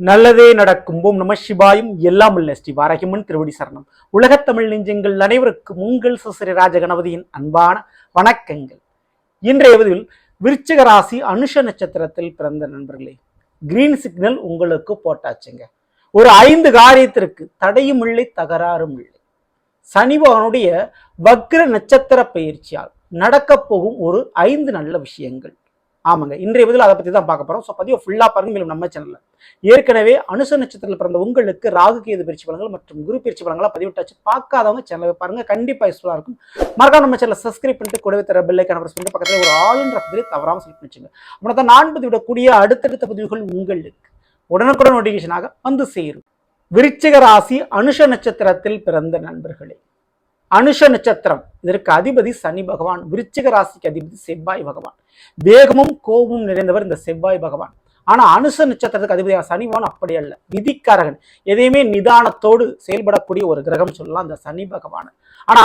நல்லதே நடக்கும். ஓம் நம சிவாயும் எல்லாம் உள்ள ஸ்ரீ வாரகிமன் திருவடி சரணம். உலகத்தமிழ் நெஞ்சங்கள் அனைவருக்கும் உங்கள் சுசரி ராஜ கணபதியின் அன்பான வணக்கங்கள். இன்றைய பதிவில் விருச்சிக ராசி அனுஷ நட்சத்திரத்தில் பிறந்த நண்பர்களே கிரீன் சிக்னல் உங்களுக்கு போட்டாச்சுங்க. ஒரு ஐந்து காரியத்திற்கு தடையும் இல்லை தகராறும் இல்லை. சனி வக்ர நட்சத்திர பயிற்சியால் நடக்கப் போகும் ஒரு ஐந்து நல்ல விஷயங்கள். ஆமாங்க. இன்றைய பதில் அதை பற்றி தான் பார்க்க போகிறோம் ஸோ பதிவு ஃபுல்லாக பாருங்க. மேலும் நம்ம சேனலில் ஏற்கனவே அனுச நட்சத்திரத்தில் பிறந்த உங்களுக்கு ராகு கேது பயிற்சி பலன்கள் மற்றும் குரு பயிற்சி பலன்களை பதிவிட்டாச்சு. பார்க்காதவங்க சேனலை பாருங்க. கண்டிப்பாக யூஸ்ஃபுல்லாக இருக்கும். மறக்காம நம்ம சேனலை சப்ஸ்கிரைப் பண்ணிட்டு கூடவே தர பெல்லைக்கான பிரஸ் பண்ணிட்டு பக்கத்தில் ஒரு ஆளுன்ற பதிவு தவறாமல் செலக்ட் வச்சுங்க. அப்படின்னா தான் நான் பதிவிடக்கூடிய அடுத்தடுத்த பதிவுகள் உங்களுக்கு உடனுக்குடன் நோட்டிஃபிகேஷனாக வந்து சேரும். விருச்சிக ராசி அனுஷ நட்சத்திரத்தில் பிறந்த நண்பர்களே அனுஷ நட்சத்திரம். இதற்கு அதிபதி சனி பகவான் விருச்சிக ராசிக்கு அதிபதி செவ்வாய் பகவான். வேகமும் கோபமும் நிறைந்தவர் இந்த செவ்வாய் பகவான். ஆனா அனுச நட்சத்திரத்துக்கு அதிபதியான சனி பகவான் அப்படி அல்ல. விதிக்காரகன். எதையுமே நிதானத்தோடு செயல்படக்கூடிய ஒரு கிரகம் சொல்லலாம் அந்த சனி பகவான். ஆனா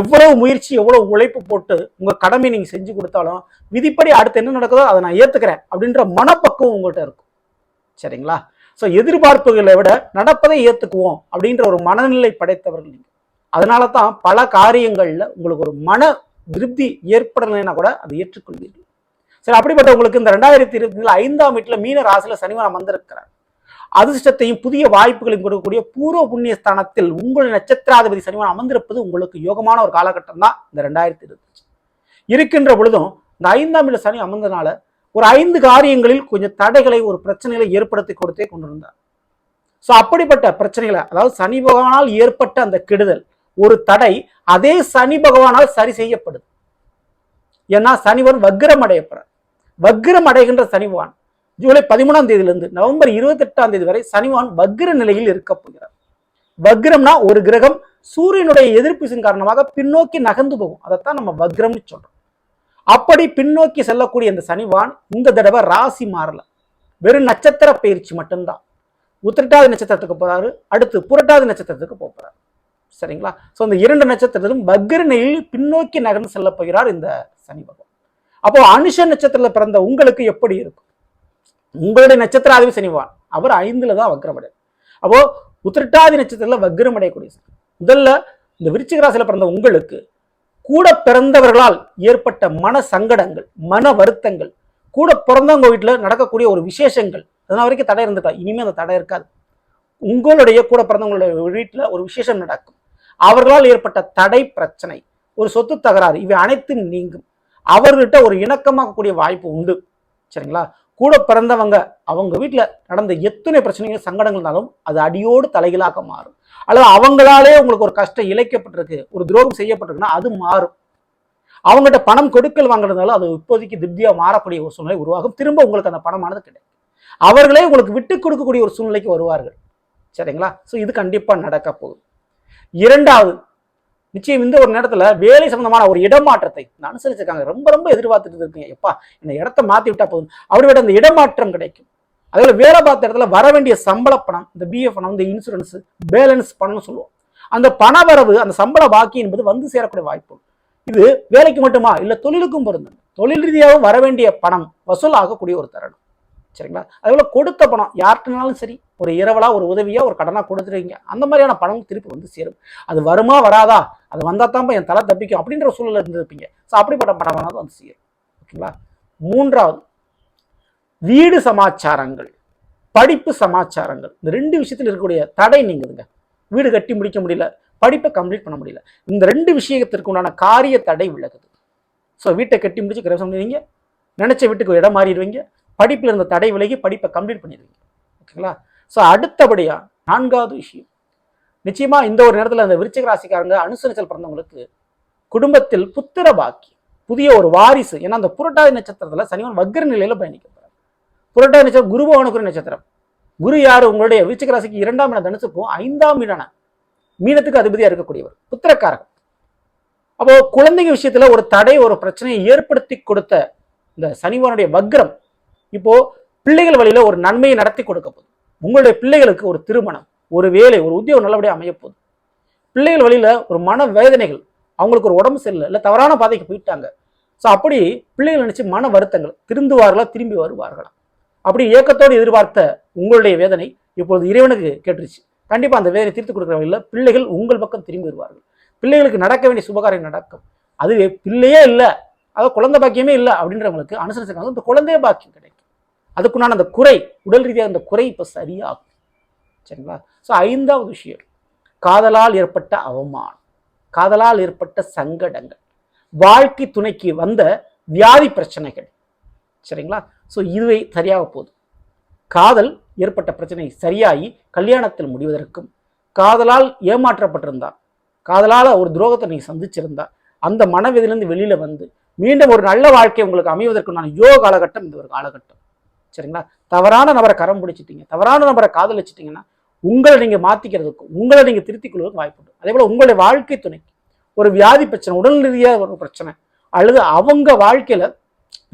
எவ்வளவு முயற்சி எவ்வளவு உழைப்பு போட்டு உங்க கடமை நீங்க செஞ்சு கொடுத்தாலும் விதிப்படி அடுத்து என்ன நடக்குதோ அதை நான் ஏத்துக்கிறேன் அப்படின்ற மனப்பக்குவம் உங்கள்கிட்ட இருக்கும். சரிங்களா? ஸோ எதிர்பார்ப்புகளை விட நடப்பதை ஏத்துக்குவோம் அப்படின்ற ஒரு மனநிலை படைத்தவர்கள் நீங்கள் அதனால தான் பல காரியங்களில் உங்களுக்கு ஒரு மன திருப்தி ஏற்படலைன்னா கூட அதை ஏற்றுக்கொள்வீர்கள். சரி அப்படிப்பட்ட உங்களுக்கு இந்த ரெண்டாயிரத்தி இருபத்தி ஐந்தாம் வீட்டில் மீன ராசியில் சனிவாரம் வந்திருக்கிறார் அதிர்ஷ்டத்தையும் புதிய வாய்ப்புகளையும் கொடுக்கக்கூடிய பூர்வ புண்ணிய ஸ்தானத்தில் உங்கள் நட்சத்திராதிபதி சனிவாரம் அமர்ந்திருப்பது உங்களுக்கு யோகமான ஒரு காலகட்டம் தான் இந்த ரெண்டாயிரத்தி இருபத்தி இருக்கின்ற பொழுதும் இந்த ஐந்தாம் வீட்டில் சனி அமர்ந்தனால ஒரு ஐந்து காரியங்களில் கொஞ்சம் தடைகளை ஒரு பிரச்சனைகளை ஏற்படுத்தி கொடுத்தே கொண்டிருந்தார். ஸோ அப்படிப்பட்ட பிரச்சனைகளை அதாவது சனி பகவானால் ஏற்பட்ட அந்த கெடுதல் ஒரு தடை அதே சனி பகவானால் சரி செய்யப்படுது. ஏன்னா சனிவன் வக்ரம் அடையப்படுறார். வக்ரம் அடைகின்ற சனிவான் ஜூலை பதிமூணாம் தேதியிலிருந்து நவம்பர் இருபத்தி எட்டாம் தேதி வரை சனிவான் வக்ர நிலையில் இருக்க போகிறார். வக்ரம்னா ஒரு கிரகம் சூரியனுடைய எதிர்ப்பின் காரணமாக பின்னோக்கி நகர்ந்து போகும். அதைத்தான் நம்ம வக்ரம்னு சொல்றோம். அப்படி பின்னோக்கி செல்லக்கூடிய இந்த சனிவான் இந்த தடவை ராசி மாறல. வெறும் நட்சத்திர பயிற்சி மட்டும்தான். உத்திரட்டாதி நட்சத்திரத்துக்கு போறாரு அடுத்து புரட்டாதி நட்சத்திரத்துக்கு போக போறாரு. சரிங்களா? ஸோ இந்த இரண்டு நட்சத்திரத்திலும் பக்ரனையில் பின்னோக்கி நகர்ந்து செல்ல போகிறார் இந்த சனி பகவான். அப்போ அனுஷ நட்சத்திரத்தில் பிறந்த உங்களுக்கு எப்படி இருக்கும்? உங்களுடைய நட்சத்திராதிபதி சனிவான் அவர் ஐந்துல தான் வக்ரமடை அப்போ உத்திரட்டாதி நட்சத்திரத்தில் வக்ரமடையக்கூடிய முதல்ல இந்த விருச்சிகராசியில பிறந்த உங்களுக்கு கூட பிறந்தவர்களால் ஏற்பட்ட மன சங்கடங்கள் மன வருத்தங்கள் கூட பிறந்தவங்க வீட்டில் நடக்கக்கூடிய ஒரு விசேஷங்கள் அதனால் வரைக்கும் தடை இருந்துட்டா இனிமேல் அந்த தடை இருக்காது. உங்களுடைய கூட பிறந்தவங்களுடைய வீட்டில் ஒரு விசேஷம் நடக்கும். அவர்களால் ஏற்பட்ட தடை பிரச்சனை ஒரு சொத்து தகராறு இவை அனைத்தும் நீங்கும். அவர்கிட்ட ஒரு இணக்கமாகக்கூடிய வாய்ப்பு உண்டு. சரிங்களா? கூட பிறந்தவங்க அவங்க வீட்டில் நடந்த எத்தனை பிரச்சனைகள் சங்கடங்கள் இருந்தாலும் அது அடியோடு தலைகளாக மாறும். அல்லது அவங்களாலே உங்களுக்கு ஒரு கஷ்டம் இழைக்கப்பட்டிருக்கு ஒரு துரோகம் செய்யப்பட்டிருக்குன்னா அது மாறும். அவங்ககிட்ட பணம் கொடுக்கல் வாங்குறதுனால அது இப்போதைக்கு திருப்தியாக மாறக்கூடிய ஒரு சூழ்நிலை உருவாகும். திரும்ப உங்களுக்கு அந்த பணமானது கிடைக்கும். அவர்களே உங்களுக்கு விட்டு கொடுக்கக்கூடிய ஒரு சூழ்நிலைக்கு வருவார்கள். சரிங்களா? ஸோ இது கண்டிப்பாக நடக்க போகுது. இரண்டாவது நிச்சயம் இந்த ஒரு நேரத்துல வேலை சம்பந்தமான ஒரு இடமாற்றத்தை அனுசரிச்சிருக்காங்க. ரொம்ப ரொம்ப எதிர்பார்த்துட்டு இருக்கீங்க. எப்பா இந்த இடத்த மாத்தி விட்டா போதும். அப்படி விட அந்த இடமாற்றம் கிடைக்கும். அதே வேலை பார்த்த இடத்துல வர வேண்டிய சம்பள பணம் இந்த பிஎஃப் பணம் இந்த இன்சூரன்ஸ் பேலன்ஸ் பணம்னு சொல்லுவோம். அந்த பண வரவு அந்த சம்பள பாக்கி என்பது வந்து சேரக்கூடிய வாய்ப்பு இது வேலைக்கு மட்டுமா? இல்லை தொழிலுக்கும் பொருந்தும். தொழில் ரீதியாக வர வேண்டிய பணம் வசூல் ஆகக்கூடிய ஒரு தருணம். சரிங்களா? அதே கொடுத்த பணம் யார்கிட்டனாலும் சரி ஒரு இரவலாக ஒரு உதவியாக ஒரு கடனாக கொடுத்துருவீங்க. அந்த மாதிரியான பணம் திருப்பி வந்து சேரும். அது வருமா வராதா? அது வந்தால் தான் என் தலை தப்பிக்கும் அப்படின்ற சூழலில் இருந்திருப்பீங்க. ஸோ அப்படிப்பட்ட பணமானது வந்து சேரும். ஓகேங்களா? மூன்றாவது வீடு சமாச்சாரங்கள் படிப்பு சமாச்சாரங்கள். இந்த ரெண்டு விஷயத்தில் இருக்கக்கூடிய தடை நீங்குதுங்க. வீடு கட்டி முடிக்க முடியல படிப்பை கம்ப்ளீட் பண்ண முடியல. இந்த ரெண்டு விஷயத்திற்கு உண்டான காரிய தடை விலகுது. ஸோ வீட்டை கட்டி முடிச்சு கிரகம் பண்ணுவீங்க நினைச்ச வீட்டுக்கு இடம் மாறிடுவீங்க. படிப்பில் இருந்த தடை விலகி படிப்பை கம்ப்ளீட் பண்ணிடுவீங்க ஓகேங்களா? ஸோ அடுத்தபடியா நான்காவது விஷயம். நிச்சயமா இந்த ஒரு நேரத்தில் அந்த விருச்சிக ராசிக்காரங்க அனுசரிச்சல் பிறந்தவங்களுக்கு குடும்பத்தில் புத்திர பாக்கி புதிய ஒரு வாரிசு. ஏன்னா அந்த புரட்டாதி நட்சத்திரத்துல சனிவன் வக்கர நிலையில பயணிக்க புரட்டாதி நட்சத்திரம் குரு பவனுக்குரிய நட்சத்திரம். குரு யாரு? உங்களுடைய விருச்சிக ராசிக்கு இரண்டாம் இடம் தனுசுக்கும் ஐந்தாம் இடான மீனத்துக்கு அதிபதியா இருக்கக்கூடியவர். புத்திரக்காரகம் அப்போ குழந்தைங்க விஷயத்துல ஒரு தடை ஒரு பிரச்சனையை ஏற்படுத்தி கொடுத்த இந்த சனிவனுடைய வக்ரம் இப்போ பிள்ளைகள் வழியில ஒரு நன்மையை நடத்தி கொடுக்க போகுது. உங்களுடைய பிள்ளைகளுக்கு ஒரு திருமணம் ஒரு வேலை ஒரு உத்தியோகம் நல்லபடியாக அமைய போகுது. பிள்ளைகள் வழியில ஒரு மன வேதனைகள் அவங்களுக்கு ஒரு உடம்பு சரியில்லை இல்லை தவறான பாதைக்கு போயிட்டாங்க. ஸோ அப்படி பிள்ளைகள் நினச்சி மன வருத்தங்கள் திருந்துவார்களா திரும்பி வருவார்களா? அப்படி ஏக்கத்தோடு எதிர்பார்த்த உங்களுடைய வேதனை இப்பொழுது இறைவனுக்கு கேட்டுருச்சு. கண்டிப்பாக அந்த வேதனை தீர்த்து கொடுக்குற வகையில் பிள்ளைகள் உங்கள் பக்கம் திரும்பி வருவார்கள். பிள்ளைகளுக்கு நடக்க வேண்டிய சுபகாரியம் நடக்கும். அதுவே பிள்ளையே இல்லை அதாவது குழந்தை பாக்கியமே இல்லை அப்படின்றவங்களுக்கு அனுசரிச்சிருக்காங்க. இந்த குழந்தைய பாக்கியம் கிடைக்கும். அதுக்குண்டான அந்த குறை உடல் ரீதியாக அந்த குறை இப்போ சரியாகும். சரிங்களா? ஸோ ஐந்தாவது விஷயம் காதலால் ஏற்பட்ட அவமானம் காதலால் ஏற்பட்ட சங்கடங்கள் வாழ்க்கை துணைக்கு வந்த வியாதி பிரச்சனைகள். சரிங்களா? ஸோ இதுவே சரியாக போகுது. காதல் ஏற்பட்ட பிரச்சனை சரியாகி கல்யாணத்தில் முடிவதற்கும் காதலால் ஏமாற்றப்பட்டிருந்தா காதலால் ஒரு துரோகத்தை நீங்கள் சந்திச்சிருந்தா அந்த மனவெதிலிருந்து வெளியில் வந்து மீண்டும் ஒரு நல்ல வாழ்க்கை உங்களுக்கு அமைவதற்குண்டான யோக காலகட்டம் இந்த ஒரு காலகட்டம். சரிங்களா? தவறான நபரை கரம் பிடிச்சிட்டீங்க தவறான நபரை காதலிச்சிட்டிங்கன்னா உங்களை நீங்கள் மாற்றிக்கிறதுக்கும் உங்களை நீங்கள் திருத்திக் கொள்வதற்கு வாய்ப்பு உண்டு. அதே போல் உங்களுடைய வாழ்க்கை துணைக்கு ஒரு வியாதி பிரச்சனை உடல் ரீதியாக ஒரு பிரச்சனை அல்லது அவங்க வாழ்க்கையில்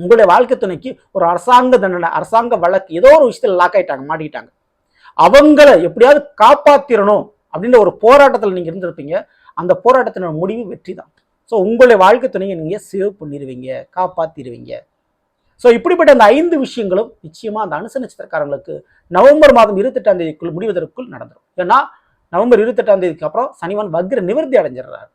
உங்களுடைய வாழ்க்கை துணைக்கு ஒரு அரசாங்க தண்டனை அரசாங்க வழக்கு ஏதோ ஒரு விஷயத்தில் லாக் ஆயிட்டாங்க மாட்டிக்கிட்டாங்க. அவங்கள எப்படியாவது காப்பாத்திரணும் அப்படின்ற ஒரு போராட்டத்தில் நீங்கள் இருந்திருப்பீங்க. அந்த போராட்டத்தினோட முடிவு வெற்றி தான் ஸோ உங்களுடைய வாழ்க்கை துணையை நீங்கள் சேவ் பண்ணிடுவீங்க காப்பாற்றிடுவீங்க ஸோ இப்படிப்பட்ட அந்த ஐந்து விஷயங்களும் நிச்சயமாக அந்த அனுச நட்சத்திரக்காரங்களுக்கு நவம்பர் மாதம் இருபத்தெட்டாம் தேதிக்குள் முடிவதற்குள் நடந்துடும் ஏன்னா நவம்பர் இருபத்தெட்டாம் தேதிக்கு அப்புறம் சனிவன் வக்ர நிவர்த்தி அடைஞ்சிடுறாரு.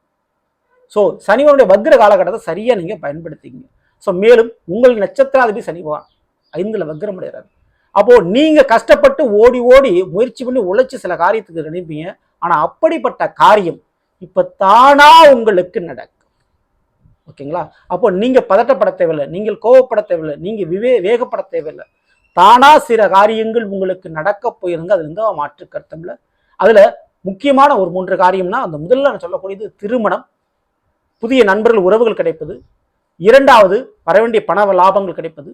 ஸோ சனிவனுடைய வக்ர காலகட்டத்தை சரியாக நீங்கள் பயன்படுத்திங்க ஸோ மேலும் உங்கள் நட்சத்திராதிபதி சனி பகவான் ஐந்தில் வக்ரம் அடைகிறாரு. அப்போது நீங்கள் கஷ்டப்பட்டு ஓடி ஓடி முயற்சி பண்ணி உழைச்சி சில காரியத்துக்கு நினைப்பீங்க. ஆனால் அப்படிப்பட்ட காரியம் இப்போ தானாக உங்களுக்கு நடக்கும்? ஓகேங்களா? அப்போ நீங்கள் பதட்டப்பட தேவையில்லை. நீங்கள் கோவப்பட தேவையில்லை. நீங்கள் விவே வேகப்பட தேவையில்லை. தானா சில காரியங்கள் உங்களுக்கு நடக்க போயிருங்க. அது எந்த மாற்று கருத்தம் இல்லை. முக்கியமான ஒரு மூன்று காரியம்னா அந்த முதல்ல நான் சொல்லக்கூடியது திருமணம் புதிய நண்பர்கள் உறவுகள் கிடைப்பது. இரண்டாவது வர வேண்டிய பண லாபங்கள் கிடைப்பது.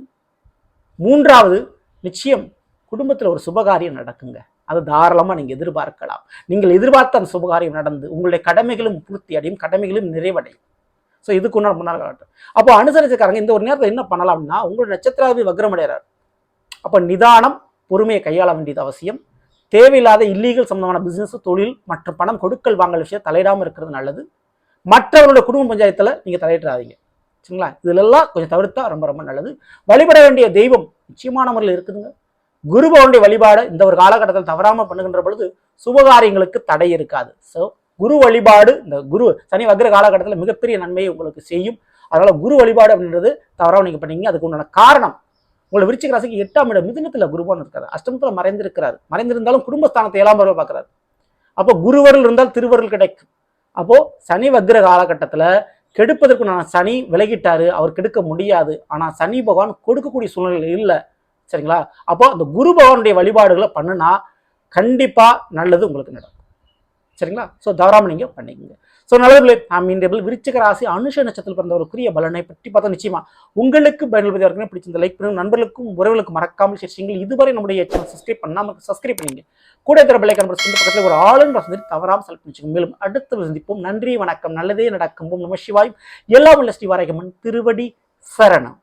மூன்றாவது நிச்சயம் குடும்பத்தில் ஒரு சுபகாரியம் நடக்குங்க. அது தாராளமாக நீங்கள் எதிர்பார்க்கலாம். நீங்கள் எதிர்பார்த்த அந்த சுபகாரியம் நடந்து உங்களுடைய கடமைகளும் பூர்த்தி அடையும் கடமைகளும் நிறைவடையும். ஸோ இதுக்கு உண்டான முன்னாள் காலட்டும் அப்போ அனுசரிச்சுக்காரங்க இந்த ஒரு நேரத்தில் என்ன பண்ணலாம்னா உங்களுடைய நட்சத்திராதி வக்ரம் அடைகிறார் அப்போ நிதானம் பொறுமையை கையாள வேண்டியது அவசியம். தேவையில்லாத இல்லீகல் சம்பந்தமான பிஸ்னஸ் தொழில் மற்றும் பணம் கொடுக்கல் வாங்கல் விஷயம் தலையிடாமல் இருக்கிறது நல்லது. மற்றவர்களுடைய குடும்ப பஞ்சாயத்தில் நீங்கள் தலையிடாதீங்க. சரிங்களா? இதிலெல்லாம் கொஞ்சம் தவிர்த்தா ரொம்ப ரொம்ப நல்லது. வழிபட வேண்டிய தெய்வம் நிச்சயமான முறையில் இருக்குதுங்க. குரு பகவானுடைய வழிபாடு இந்த ஒரு காலகட்டத்தில் தவறாமல் பண்ணுகின்ற பொழுது சுபகாரியங்களுக்கு தடை இருக்காது. ஸோ குரு வழிபாடு இந்த குரு சனி வக்ர காலகட்டத்தில் மிகப்பெரிய நன்மையை உங்களுக்கு செய்யும். அதனால் குரு வழிபாடு அப்படின்றது தவறாக நீங்கள் பண்ணீங்க. அதுக்கு உண்டான காரணம் உங்களை விருச்சிக ராசிக்கு எட்டாம் இடம் மிதினத்தில் குருவான் இருக்காரு. அஷ்டமத்தில் மறைந்திருக்கிறார். மறைந்திருந்தாலும் குடும்பஸ்தானத்தை ஏழாம் பருவம் பார்க்குறாரு. அப்போ குருவருள் இருந்தால் திருவருள் கிடைக்கும். அப்போது சனி வக்ர காலகட்டத்தில் கெடுப்பதற்கு நான் சனி விலகிட்டாரு. அவர் கெடுக்க முடியாது. ஆனால் சனி பகவான் கொடுக்கக்கூடிய சூழ்நிலை இல்லை. சரிங்களா? அப்போ அந்த குரு பகவானுடைய வழிபாடுகளை பண்ணுனா கண்டிப்பாக நல்லது உங்களுக்கு நடக்கும். சரிங்களா? ஸோ தவறாமல் நீங்கள் பண்ணிக்கோங்க. ஸோ நல்லவர்களே நாம் இன்றைய விருச்சிக ராசி அனுஷ நட்சத்திரத்தில் பிறந்தவருக்குரிய பலனை பற்றி பார்த்தா நிச்சயமா உங்களுக்கு பயன்படுத்தி இருக்குன்னு பிடிச்சிருந்த லைக் பண்ணுங்க. நண்பர்களுக்கும் உறவுகளுக்கும் மறக்காமல் சேர்ச்சிங்க இதுவரை நம்முடைய சேனல் சப்ஸ்கிரைப் பண்ணாமல் சப்ஸ்கிரைப் பண்ணிங்க கூட இருக்கிற பிள்ளை பக்கத்தில் ஒரு ஆளுன்ற வசதி தவறாமல் செலக்ட் பண்ணிச்சுங்க மேலும் அடுத்து சந்திப்போம். நன்றி வணக்கம். நல்லதே நடக்கும். ஓம் நம சிவாயும். எல்லாம் உள்ள ஸ்ரீவாரகமன் திருவடி சரணம்.